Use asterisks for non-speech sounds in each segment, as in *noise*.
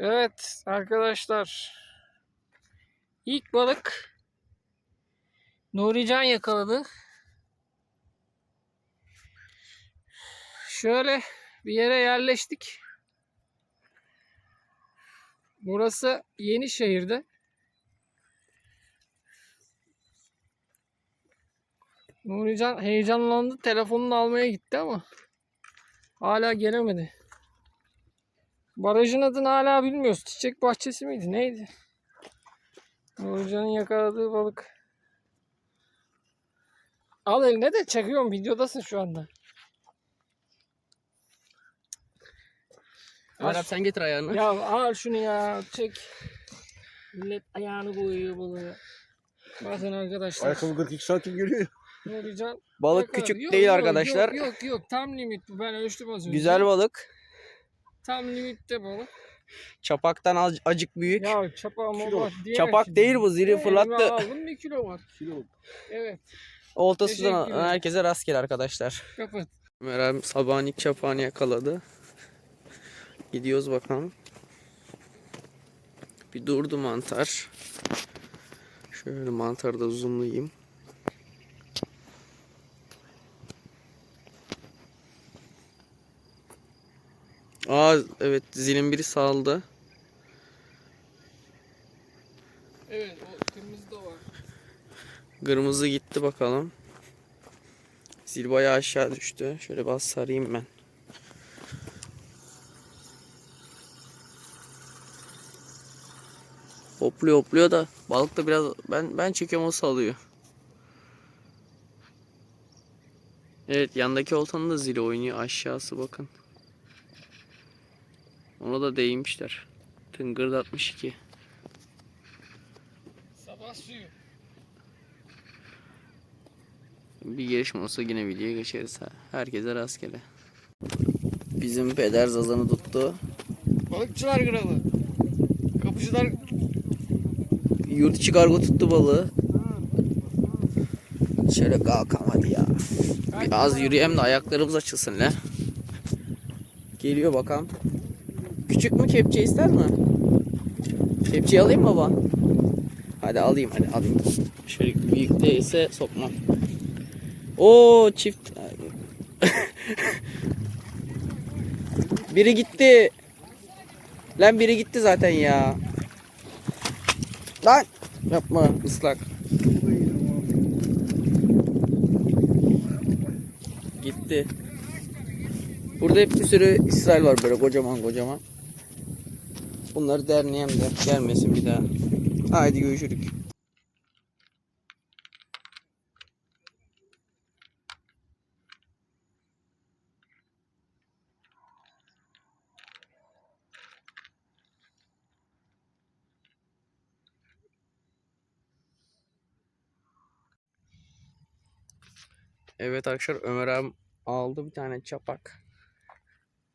Evet arkadaşlar. İlk balık Nurican yakaladı. Şöyle bir yere yerleştik. Burası Yenişehir'de. Nurican heyecanlandı. Telefonunu almaya gitti ama hala gelemedi. Barajın adını hala bilmiyoruz. Çiçek bahçesi miydi? Neydi? Nurcan'ın yakaladığı balık. Al eline de çekiyorum. Videodasın şu anda. Arap sen getir ayağını. Ya al şunu ya. Çek. Millet ayağını koyuyor balığı. Bakın arkadaşlar. Ayakkabı 42 santim geliyor. Nurican Balık yakaladı. küçük Yok, değil yok, arkadaşlar. Yok yok yok. Tam limit bu. Ben ölçtüm az önce. Güzel balık. Tam limitte balık. Çapaktan az, acık büyük. Ya çapa mı Çapak şimdi. değil bu zili fırlattı. aldım bir kilo var. Kilo. Evet. Ederim. herkese rastgele arkadaşlar. Kapat. Sabahın ilk çapağını yakaladı. Gidiyoruz bakalım. Bir durdu mantar. Şöyle mantarı da zoomlayayım. Aa evet zilin biri saldı. Evet o kırmızı da var. Kırmızı gitti bakalım. Zil bayağı aşağı düştü. Şöyle bas sarayım ben. Hopluyor hopluyor da balık da biraz ben ben çekiyorum o salıyor. Evet yandaki oltanın da zili oynuyor aşağısı bakın. Ona da değmişler. Tıngırdatmış iki. Sabah suyu. Bir gelişme olsa yine videoya geçeriz. Herkese rastgele. Bizim peder zazanı tuttu. Balıkçılar kralı. Kapıcılar Yurt içi kargo tuttu balığı. Şöyle kalkalım hadi ya. Bir az yürüyelim de ayaklarımız açılsın le. Geliyor bakalım. Küçük mü kepçe ister mi? Kepçeyi alayım baba? Hadi alayım hadi alayım. Şöyle büyük değilse sokmam. Oo çift. *laughs* biri gitti. Lan biri gitti zaten ya. Lan yapma ıslak. Gitti. Burada hep bir sürü İsrail var böyle kocaman kocaman. Bunları derneğim de gelmesin bir daha. Haydi görüşürük. Evet arkadaşlar Ömer abim aldı bir tane çapak.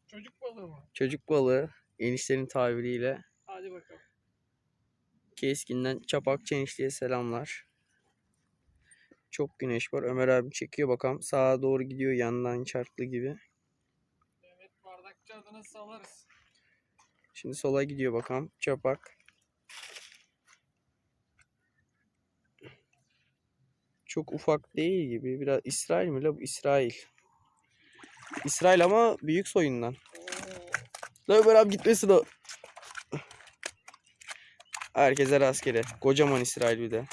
çocuk balığı mı? Çocuk balığı eniştenin tabiriyle Hadi bakalım. Keskin'den çapakçı enişteye selamlar. Çok güneş var. Ömer abi çekiyor bakalım. Sağa doğru gidiyor yandan çarklı gibi. Evet bardakçı adına salarız. Şimdi sola gidiyor bakalım. Çapak. Çok ufak değil gibi. Biraz İsrail mi la bu? İsrail. İsrail ama büyük soyundan. La Ömer abi gitmesin o. Herkese rastgele. Kocaman İsrail bir de.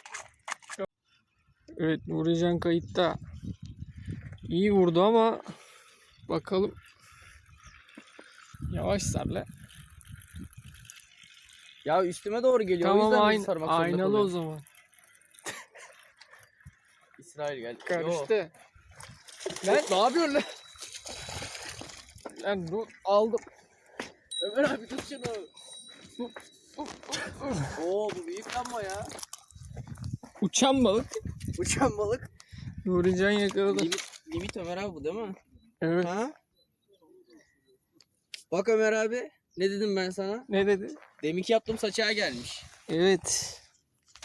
Evet Nurican kayıtta. İyi vurdu ama bakalım. Yavaş sarla. Ya üstüme doğru geliyor. o Tamam yüzden ayn sarmak zorunda aynalı o zaman. *laughs* İsrail geldi. Yo. Karıştı. Lan ne yapıyorsun lan? Lan dur aldım. Ömer abi tut şunu. Oo bu büyük lanma ya. Uçan balık. Uçan balık. Nurican yakaladı. Limit, limit Ömer abi bu değil mi? Evet. Ha? Bak Ömer abi. Ne dedim ben sana? Ne dedi? Deminki yaptığım saçağa gelmiş. Evet.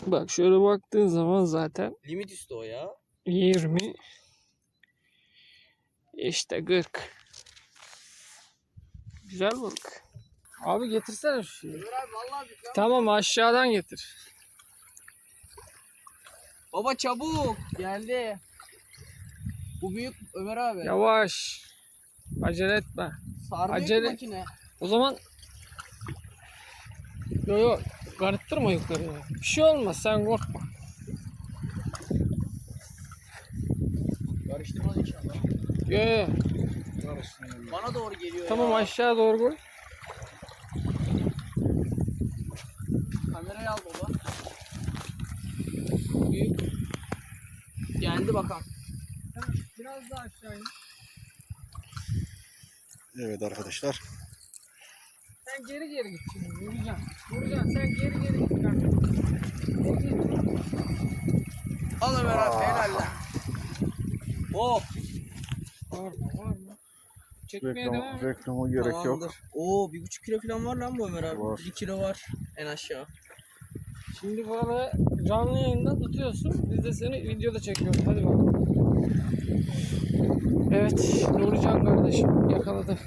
Bak şöyle baktığın zaman zaten Limit üstü o ya. 20 işte 40. Güzel balık. Abi getirsene şu şeyi. Ömer abi vallahi bir Tamam aşağıdan getir. Baba çabuk geldi. Bu büyük Ömer abi. Yavaş. Acele etme. Sarmıyor acele- makine. O zaman Yo yo karıttırma yukarıya. Bir şey olmaz sen korkma. Karıştırmaz inşallah. Yo yo. Bana doğru geliyor Tamam ya. aşağı doğru koy. Kamerayı al baba. Büyük. Geldi bakalım. Biraz daha aşağı in. Evet arkadaşlar. Sen geri geri git şimdi. Vuracaksın. Vuracaksın. Sen geri geri git. kanka. Al Ömer abi helal lan. Oh. Var mı? Var mı? Çekmeye Reklam, devam reklama gerek yok. Tamamdır. Oo bir buçuk kilo falan var lan bu Ömer abi. Var. Bir kilo var en aşağı. Şimdi balığı canlı yayında tutuyorsun. Biz de seni videoda çekiyoruz. Hadi bakalım. Evet. Nurcan kardeşim yakaladı.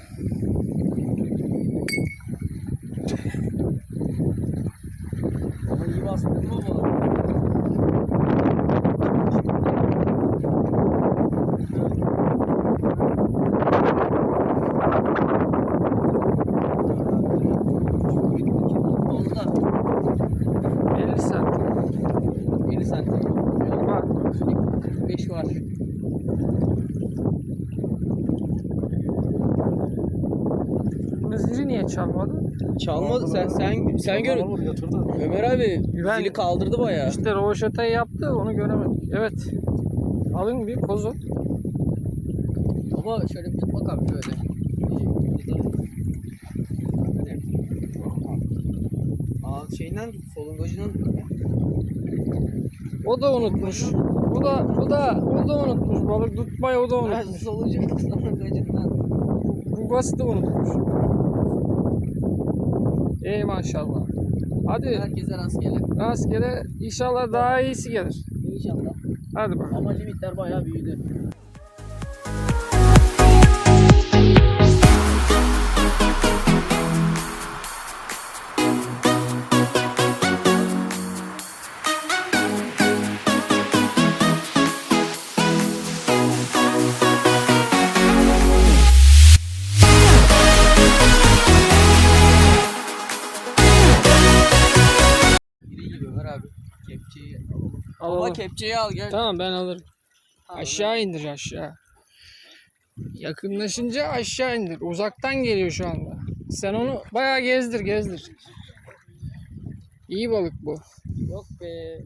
Ama iyi bastın mı bu? Oldu da 50 santim. 50 santim. Var. 45 var. Zili niye çalmadı? Çalmadı sen sen sen gör. Olur yatırdı. Ömer abi Ben- zili kaldırdı bayağı. İşte rovaşatayı yaptı onu göremedik. Evet. Alın bir pozu. Baba şöyle bir tut bakalım şöyle. Hadi. Aa şeyinden tut, solungacından tut. O da unutmuş. O da o da o da unutmuş. Balık tutmayı o da unutmuş. solucu *laughs* solungacından. Bu bası da unutmuş. Ey maşallah. Hadi Herkese rastgele. rastgele inşallah daha iyisi gelir. İnşallah. Hadi bakalım. Ama limitler bayağı büyüdü. Biri Alalım. kepçeyi al gel. Tamam ben alırım. Aşağı indir aşağı. Yakınlaşınca aşağı indir. Uzaktan geliyor şu anda. Sen onu bayağı gezdir gezdir. İyi balık bu. Yok be.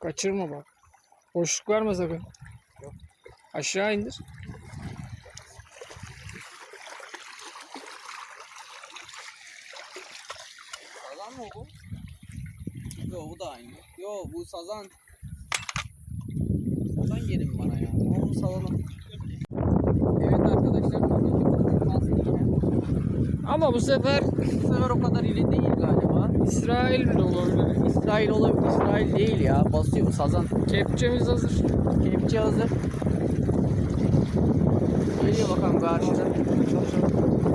Kaçırma bak. Boşluk verme sakın. Aşağı indir. Sazan mı bu? Yo bu da aynı. Yo bu sazan. Sazan gelin bana ya. Bu salalım. Evet arkadaşlar. Ama bu sefer Bu sefer o kadar ili değil galiba. İsrail mi olabilir? İsrail olabilir. İsrail değil ya. Basıyor sazan. Kepçemiz hazır. Kepçe hazır. Geliyor bakalım karşıda.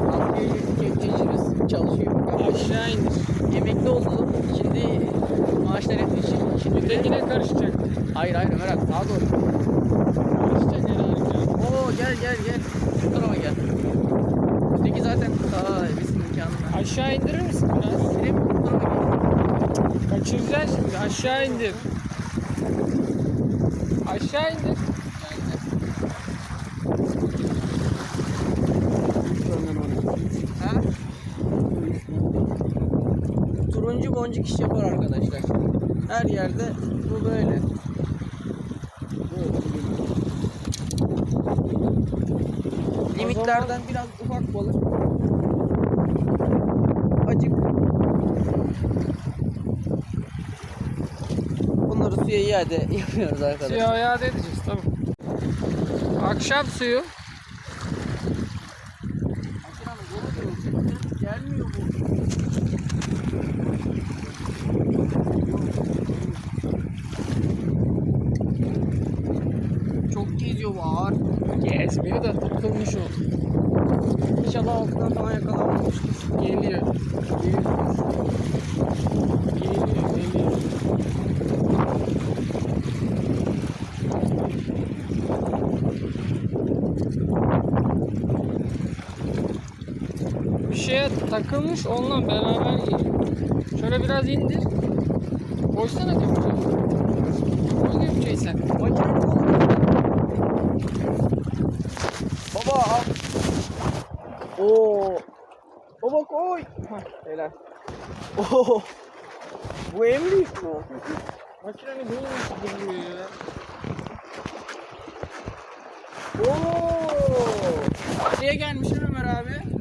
Askeri kepçecimiz çalışıyor. Aşağı indir. Emekli oldu. Şimdi. Şimdi de Ötekine karışacak. Hayır hayır Ömer abi sağa doğru. Karışacak herhalde. Oo gel gel gel. Şu tarafa gel. Öteki zaten aa bizim imkanına. Aşağı indirir misin biraz? Gidelim mi? Bu tarafa gel. Kaçıracaksın şimdi. Aşağı indir. Aşağı indir. Ha? Turuncu boncuk iş yapar arkadaşlar. Her yerde bu böyle. Limitlerden biraz ufak balık. Acık. Bunları suya iade yapıyoruz arkadaşlar. Suya iade edeceğiz tamam. Akşam suyu. Gelmiyor bu. Çok geziyor bu ağır. Gezmiyor da tutulmuş oldu. altına falan yakalanmamıştır. Geliyor. Geliyor. Geliyor. Geliyor. Bir şeye takılmış onunla beraber geliyor. Şöyle biraz indir. Koysana kepçeyi. Koy kepçeyi sen. Baba al. Oo. Baba koy. Hah, helal. Oo. Bu en büyük mü? Makinenin bu nasıl duruyor ya? Oo. Nereye gelmiş lan Ömer abi?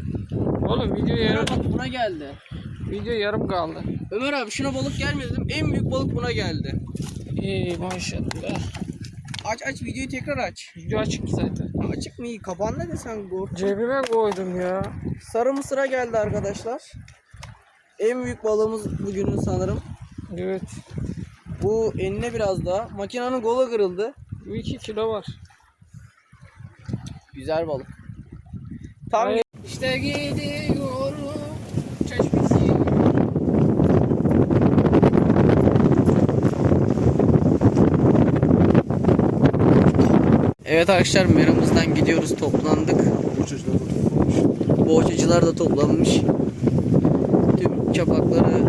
Oğlum video yarım, Bak buna geldi. video yarım kaldı. Ömer abi şuna balık gelmedi dedim. En büyük balık buna geldi. İyi maşallah. Aç aç videoyu tekrar aç. Video açık zaten. Açık mı iyi? Kapan ne desen bu? Cebime koydum ya. Sarı mısıra geldi arkadaşlar. En büyük balığımız bugünün sanırım. Evet. Bu enine biraz daha. Makinenin kolu kırıldı. Bu 2 kilo var. Güzel balık. Tam İşte gidiyorum çeşmesi. Evet arkadaşlar meramızdan gidiyoruz toplandık. Da. Boğaçacılar da toplanmış. Tüm çapakları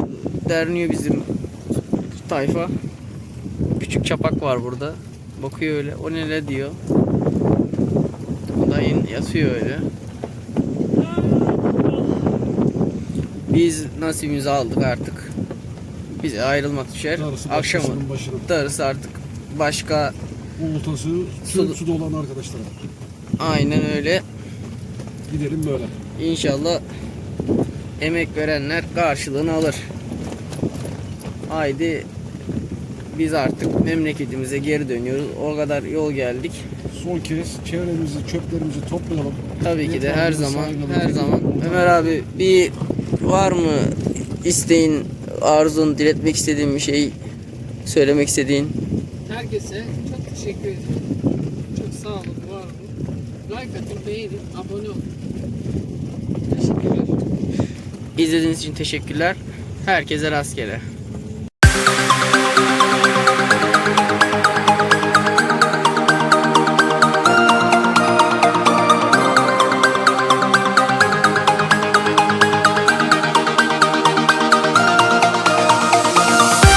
derniyor bizim tayfa. Küçük çapak var burada. Bakıyor öyle. O ne diyor. O da yatıyor öyle. Biz nasibimizi aldık artık. Bize ayrılmak düşer. Darısı Akşamı. başına. Darısı artık başka Bu oltası Su- su, suda olan arkadaşlara. aynen öyle. Gidelim böyle. İnşallah emek verenler karşılığını alır. Haydi biz artık memleketimize geri dönüyoruz. O kadar yol geldik. Son kez çevremizi, çöplerimizi toplayalım. Tabii ki de her Etrafımızı zaman saygılı her zaman. Ömer abi bir var mı isteğin, arzun, diletmek istediğin bir şey, söylemek istediğin? Herkese çok teşekkür ederim. Çok sağ olun, var olun. Like atın, beğenin, abone olun. Teşekkürler. İzlediğiniz için teşekkürler. Herkese rastgele.